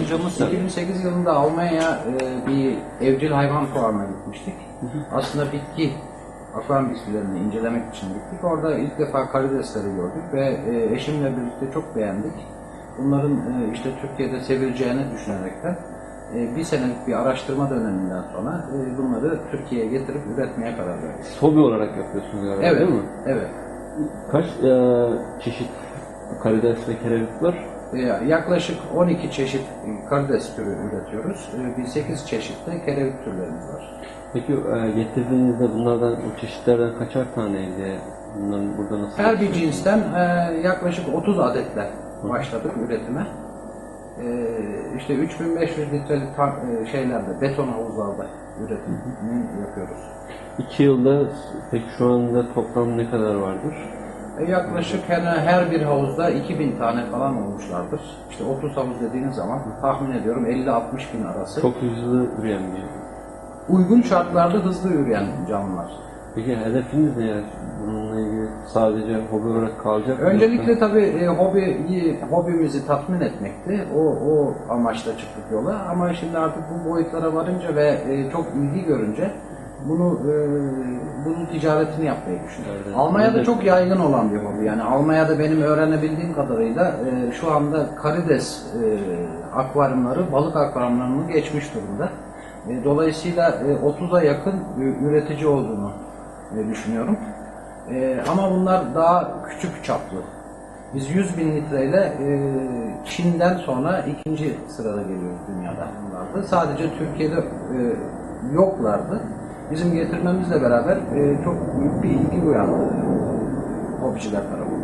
Önce Mısır 2008 yılında Almanya'ya e, bir evcil hayvan fuarına gitmiştik. Aslında bitki akvaryum bitkilerini incelemek için gittik. Orada ilk defa karidesleri gördük ve e, eşimle birlikte çok beğendik. Bunların e, işte Türkiye'de sevileceğini düşünerekten e, bir senelik bir araştırma döneminden sonra e, bunları Türkiye'ye getirip üretmeye karar verdik. Hobi olarak yapıyorsunuz galiba Evet, değil mi? evet. Kaç e, çeşit karides ve kerevit var? E, Yaklaşık 12 çeşit karides türü üretiyoruz. E, Bir 8 çeşit de kerevit türlerimiz var. Peki e, getirdiğinizde bunlardan, o çeşitlerden kaçar taneydi? Bunların burada nasıl? Her bir cinsten e, yaklaşık 30 adetle başladık üretime. E, işte 3500 litrelik e, şeylerde, beton havuzlarda üretimini yapıyoruz. İki yılda peki şu anda toplam ne kadar vardır? E, yaklaşık her, her bir havuzda 2000 tane falan olmuşlardır. İşte 30 havuz dediğiniz zaman tahmin ediyorum 50-60 bin arası. Çok hızlı üreyen bir uygun şartlarda hızlı yürüyen canlılar. Peki hedefiniz ne yani? Bununla ilgili sadece hobi olarak kalacak mı? Öncelikle tabii e, hobiyi, hobimizi tatmin etmekti. O, o amaçla çıktık yola. Ama şimdi artık bu boyutlara varınca ve e, çok ilgi görünce bunu e, bunun ticaretini yapmayı düşünüyoruz. Evet. Almanya'da çok yaygın olan bir hobi. Yani Almanya'da benim öğrenebildiğim kadarıyla e, şu anda karides e, akvaryumları, balık akvaryumlarını geçmiş durumda. E, dolayısıyla e, 30'a yakın e, üretici olduğunu düşünüyorum. E, ama bunlar daha küçük çaplı. Biz 100 bin litreyle e, Çin'den sonra ikinci sırada geliyoruz dünyada bunlarda. Sadece Türkiye'de e, yoklardı. Bizim getirmemizle beraber e, çok büyük bir ilgi uyandı hobiciler tarafından.